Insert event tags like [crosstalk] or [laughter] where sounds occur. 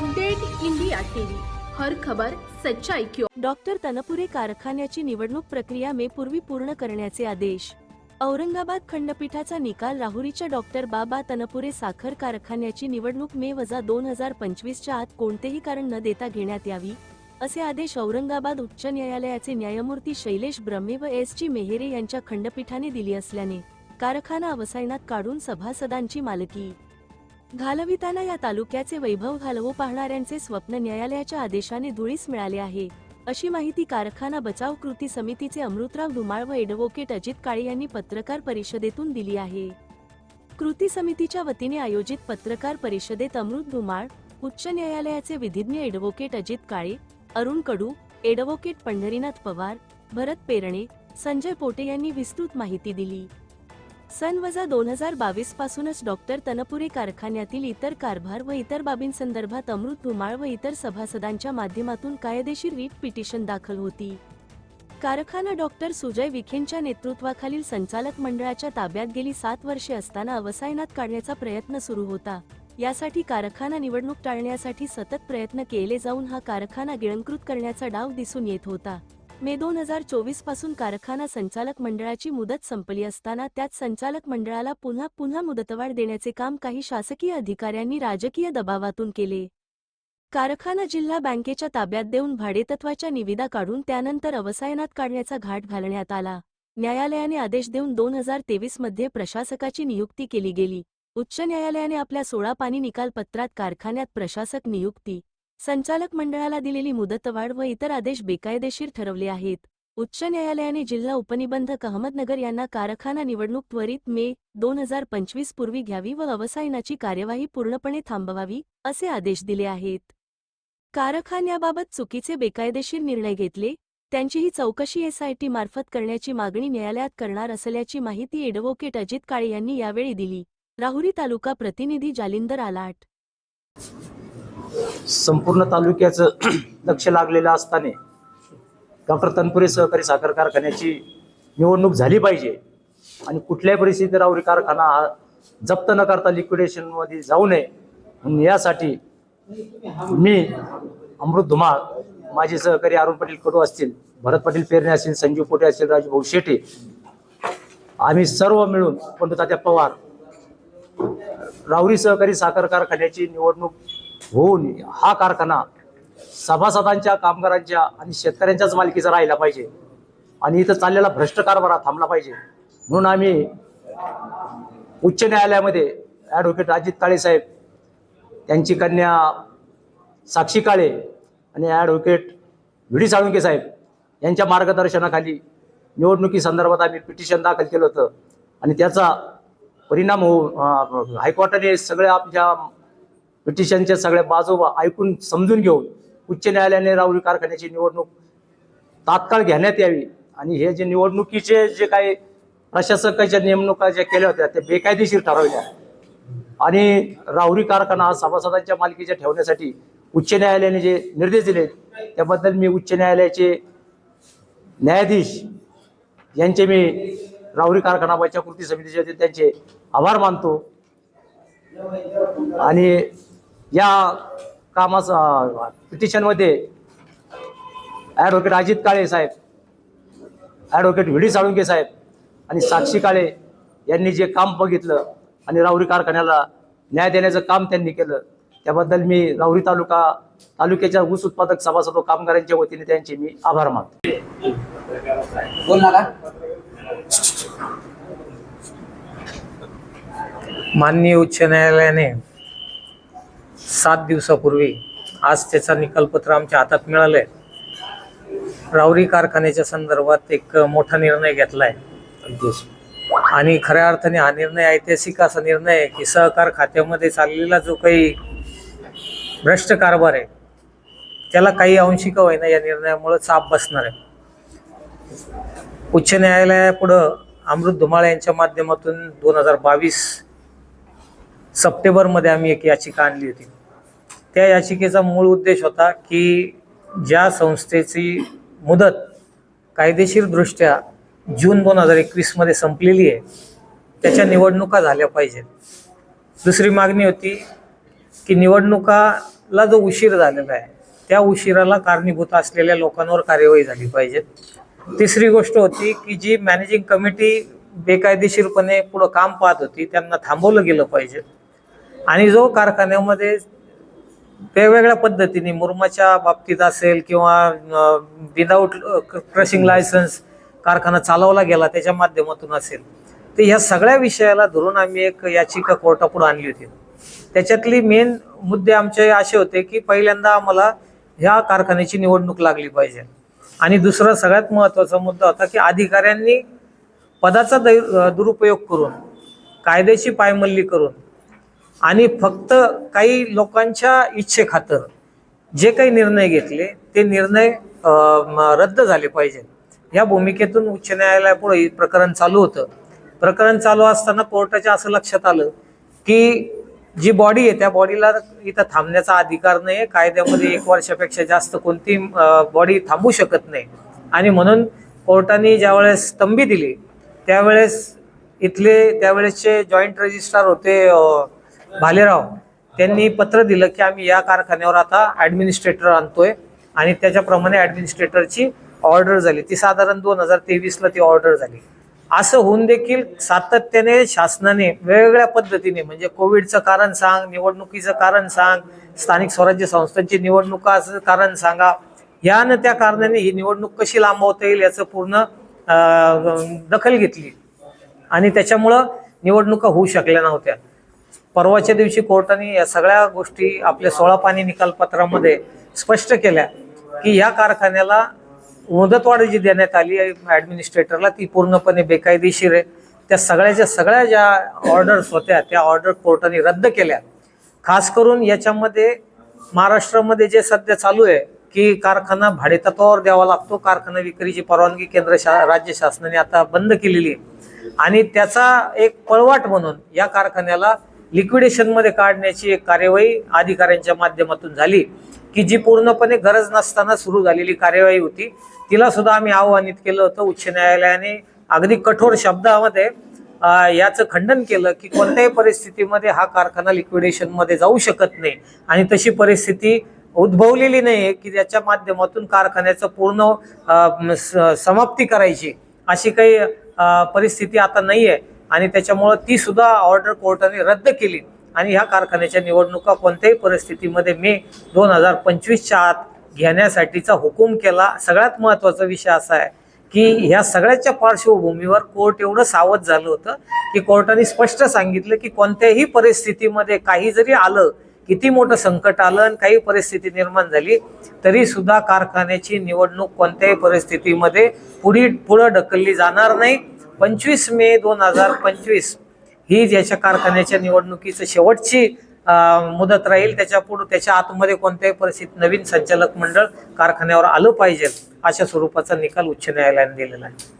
Update India TV. हर खबर सच्चाई क्यों डॉक्टर तनपुरे कारखान्याची निवडणूक प्रक्रिया मे पूर्वी पूर्ण करण्याचे आदेश. औरंगाबाद खंडपीठाचा निकाल राहुरीच्या डॉक्टर बाबा तनपुरे साखर कारखान्याची निवडणूक मे वजा दोन हजार पंचवीसच्या आत कोणतेही कारण न देता घेण्यात यावी असे आदेश औरंगाबाद उच्च न्यायालयाचे न्यायमूर्ती शैलेश ब्रह्मे व एस जी मेहेरे यांच्या खंडपीठाने दिली असल्याने कारखाना अवसायनात काढून सभासदांची मालकी घालविताना या तालुक्याचे वैभव घालवू पाहणाऱ्यांचे स्वप्न न्यायालयाच्या आदेशाने धुळीस मिळाले आहे. अशी माहिती कारखाना बचाव कृती समितीचे अमृतराव धुमाळ व एडव्होकेट अजित काळे यांनी पत्रकार परिषदेतून दिली आहे. कृती समितीच्या वतीने आयोजित पत्रकार परिषदेत अमृत धुमाळ उच्च न्यायालयाचे विधिज्ञ एडव्होकेट अजित काळे अरुण कडू एडव्होकेट पंढरीनाथ पवार भरत पेरणे संजय पोटे यांनी विस्तृत माहिती दिली. सन वजा दोन हजार बावीस पासूनच डॉक्टर तनपुरे कारखान्यातील इतर कारभार व इतर बाबींसंदर्भात अमृत धुमाळ व इतर सभासदांच्या माध्यमातून कायदेशीर रीट पिटिशन दाखल होती. कारखाना डॉक्टर सुजय विखेंच्या नेतृत्वाखालील संचालक मंडळाच्या ताब्यात गेली सात वर्षे असताना अवसायनात काढण्याचा प्रयत्न सुरू होता. यासाठी कारखाना निवडणूक टाळण्यासाठी सतत प्रयत्न केले जाऊन हा कारखाना गिळंकृत करण्याचा डाव दिसून येत होता. मे दोन हजार चोवीसपासून कारखाना संचालक मंडळाची मुदत संपली असताना त्यात संचालक मंडळाला पुन्हा पुन्हा मुदतवाढ देण्याचे काम काही शासकीय अधिकाऱ्यांनी राजकीय दबावातून केले. कारखाना जिल्हा बँकेच्या ताब्यात देऊन भाडेतत्वाच्या निविदा काढून त्यानंतर अवसायनात काढण्याचा घाट घालण्यात आला. न्यायालयाने आदेश देऊन दोन हजार तेवीसमध्ये प्रशासकाची नियुक्ती केली गेली. उच्च न्यायालयाने आपल्या सोळा पाणी निकाल पत्रात कारखान्यात प्रशासक नियुक्ती संचालक मंडळाला दिलेली मुदतवाढ व इतर आदेश बेकायदेशीर ठरवले आहेत. उच्च न्यायालयाने जिल्हा उपनिबंधक अहमदनगर यांना कारखाना निवडणूक त्वरित मे दोन हजार पंचवीस पूर्वी घ्यावी व अवसायनाची कार्यवाही पूर्णपणे थांबवावी असे आदेश दिले आहेत. कारखान्याबाबत चुकीचे बेकायदेशीर निर्णय घेतले त्यांची ही चौकशी एसआयटी मार्फत करण्याची मागणी न्यायालयात करणार असल्याची माहिती एडव्होकेट अजित काळे यांनी यावेळी दिली. राहुरी तालुका प्रतिनिधी जालिंदर आलाट. संपूर्ण तालुक्याचं [clears throat] लक्ष लागलेलं असताना डॉक्टर तनपुरे सहकारी साखर कारखान्याची निवडणूक झाली पाहिजे. आणि कुठल्याही परिस्थितीत रावरी कारखाना हा जप्त न करता लिक्विडेशनमध्ये जाऊ नये. म्हणून यासाठी मी अमृत धुमाळ माझे सहकारी अरुण पाटील कडू असतील भरत पाटील पेरणे असतील संजीव पोटे असतील राजभाऊ शेटे आम्ही सर्व मिळून पंडुतात्या पवार राहुरी सहकारी साखर कारखान्याची निवडणूक होऊन हा कारखाना सभासदांच्या कामगारांच्या आणि शेतकऱ्यांच्याच मालकीचा राहिला पाहिजे. आणि इथं चाललेला भ्रष्ट कारभार थांबला पाहिजे. म्हणून आम्ही उच्च न्यायालयामध्ये ॲडव्होकेट अजित काळे साहेब त्यांची कन्या साक्षी काळे आणि advocate V D Salunke saheb यांच्या मार्गदर्शनाखाली निवडणुकीसंदर्भात आम्ही पिटिशन दाखल केलं होतं. आणि त्याचा परिणाम होऊन हायकोर्टाने सगळ्या आमच्या ब्रिटिशांच्या सगळ्या बाजोबा ऐकून समजून घेऊन उच्च न्यायालयाने राहुरी कारखान्याची निवडणूक तात्काळ घेण्यात यावी. आणि हे जे निवडणुकीचे जे काही प्रशासकाच्या नेमणुका ज्या केल्या होत्या त्या बेकायदेशीर ठरवल्या. आणि राहुरी कारखाना हा सभासदांच्या मालकीच्या ठेवण्यासाठी उच्च न्यायालयाने जे निर्देश दिले त्याबद्दल मी उच्च न्यायालयाचे न्यायाधीश यांचे मी राहुरी कारखाना बचाव कृती समितीचे त्यांचे आभार मानतो. आणि या कामास पिटिशनमध्ये advocate Ajit Kale saheb advocate V D Salunke saheb आणि साक्षी काळे यांनी जे काम बघितलं आणि राहुरी कारखान्याला न्याय देण्याचं काम त्यांनी केलं त्याबद्दल मी राहुरी तालुका तालुक्याच्या ऊस उत्पादक सभासद व कामगारांच्या वतीने त्यांचे मी आभार मानतो. माननीय उच्च न्यायालयाने सात दिवसापूर्वी आज त्याचा निकालपत्र आमच्या हातात मिळालंय. रावरी कारखान्याच्या संदर्भात एक मोठा निर्णय घेतलाय. आणि खऱ्या अर्थाने हा निर्णय ऐतिहासिक असा निर्णय आहे की सहकार खात्यामध्ये चाललेला जो काही भ्रष्ट कारभार आहे त्याला काही अंशी का होईना या निर्णयामुळे चाप बसणार आहे. उच्च न्यायालयापुढं अमृत धुमाळ यांच्या माध्यमातून दोन हजार बावीस सप्टेंबरमध्ये आम्ही एक याचिका आणली होती. त्या याचिकेचा मूळ उद्देश होता की ज्या संस्थेची मुदत कायदेशीरदृष्ट्या जून दोन हजार एकवीसमध्ये संपलेली आहे त्याच्या निवडणुका झाल्या पाहिजेत. दुसरी मागणी होती की निवडणुकाला जो उशीर झालेला आहे त्या उशिराला कारणीभूत असलेल्या लोकांवर कार्यवाही झाली पाहिजे. तिसरी गोष्ट होती की जी मॅनेजिंग कमिटी बेकायदेशीरपणे पुढं काम पाहत होती त्यांना थांबवलं गेलं पाहिजे. आणि जो कारखान्यामध्ये वेगवेगळ्या पद्धतीने मुरमाच्या बाबतीत असेल किंवा विदाऊट क्रशिंग लायसन्स कारखाना चालवला गेला त्याच्या माध्यमातून असेल. तर ह्या सगळ्या विषयाला धरून आम्ही एक याचिका कोर्टापुढे आणली होती. त्याच्यातली मेन मुद्दे आमचे असे होते की पहिल्यांदा आम्हाला ह्या कारखान्याची निवडणूक लागली पाहिजे. आणि दुसरा सगळ्यात महत्त्वाचा मुद्दा होता की अधिकाऱ्यांनी पदाचा दै दुरुपयोग करून कायद्याची पायमल्ली करून आणि फक्त काही लोकांच्या इच्छेखातर जे काही निर्णय घेतले ते निर्णय रद्द झाले पाहिजे या भूमिकेतून उच्च न्यायालयापुढे प्रकरण चालू होतं. प्रकरण चालू असताना कोर्टाच्या असं लक्षात आलं की जी बॉडी आहे त्या बॉडीला इथं थांबण्याचा अधिकार नाही आहे कायद्यामध्ये एक वर्षापेक्षा जास्त कोणती बॉडी थांबू शकत नाही. आणि म्हणून कोर्टाने ज्यावेळेस स्तंभी दिली त्यावेळेस इथले त्यावेळेसचे जॉईंट रजिस्ट्रार होते भालेराव त्यांनी पत्र दिलं की आम्ही या कारखान्यावर आता ॲडमिनिस्ट्रेटर आणतोय आणि त्याच्याप्रमाणे ॲडमिनिस्ट्रेटरची ऑर्डर झाली. ती साधारण दोन हजार तेवीसला ती ऑर्डर झाली. असं होऊन देखील सातत्याने शासनाने वेगवेगळ्या पद्धतीने म्हणजे कोविडचं कारण सांग निवडणुकीचं कारण सांग स्थानिक स्वराज्य संस्थांची निवडणुकाचं कारण सांगा या न त्या कारणाने ही निवडणूक कशी लांबवता येईल याचं पूर्ण दखल घेतली. आणि त्याच्यामुळं निवडणुका होऊ शकल्या नव्हत्या. परवाच्या दिवशी कोर्टाने या सगळ्या गोष्टी आपल्या सोळा पाणी निकालपत्रामध्ये स्पष्ट केल्या की या कारखान्याला मुदतवाढ जी देण्यात आली आहे. ॲडमिनिस्ट्रेटरला ती पूर्णपणे बेकायदेशीर आहे. त्या सगळ्याच्या सगळ्या ज्या ऑर्डर्स होत्या त्या ऑर्डर कोर्टाने रद्द केल्या. खास करून याच्यामध्ये महाराष्ट्रामध्ये जे सध्या चालू आहे की कारखाना भाडेतत्वावर द्यावा लागतो कारखाना विक्रीची परवानगी केंद्र शा राज्य शासनाने आता बंद केलेली आहे. आणि त्याचा एक पळवाट म्हणून या कारखान्याला लिक्विडेशनमध्ये काढण्याची एक कार्यवाही अधिकाऱ्यांच्या माध्यमातून झाली की जी पूर्णपणे गरज नसताना सुरू झालेली कार्यवाही होती. तिला सुद्धा आम्ही आव्हानित केलं होतं उच्च न्यायालयाने. अगदी कठोर शब्दामध्ये याचं खंडन केलं की कोणत्याही परिस्थितीमध्ये हा कारखाना लिक्विडेशनमध्ये जाऊ शकत नाही. आणि तशी परिस्थिती उद्भवलेली नाही आहे की ज्याच्या माध्यमातून कारखान्याचं पूर्ण स- समाप्ती करायची अशी काही परिस्थिती आता नाही आहे आणि त्याच्यामुळं ती सुद्धा ऑर्डर कोर्टाने रद्द केली. आणि ह्या कारखान्याच्या निवडणुका कोणत्याही परिस्थितीमध्ये मे दोन हजार पंचवीसच्या आत घेण्यासाठीचा हुकूम केला. सगळ्यात महत्त्वाचा विषय असा आहे की ह्या सगळ्याच्या पार्श्वभूमीवर कोर्ट एवढं सावध झालं होतं की कोर्टाने स्पष्ट सांगितलं की कोणत्याही परिस्थितीमध्ये काही जरी आलं किती मोठं संकट आलं आणि काही परिस्थिती निर्माण झाली तरी सुद्धा कारखान्याची निवडणूक कोणत्याही परिस्थितीमध्ये पुढे पुढं ढकलली जाणार नाही. पंचवीस मे दोन हजार पंचवीस ही ज्याच्या कारखान्याच्या निवडणुकीचं शेवटची मुदत राहील त्याच्या पुढे त्याच्या आतमध्ये कोणत्याही परिस्थितीत नवीन संचालक मंडळ कारखान्यावर आलं पाहिजे अशा स्वरूपाचा निकाल उच्च न्यायालयाने दिलेला आहे.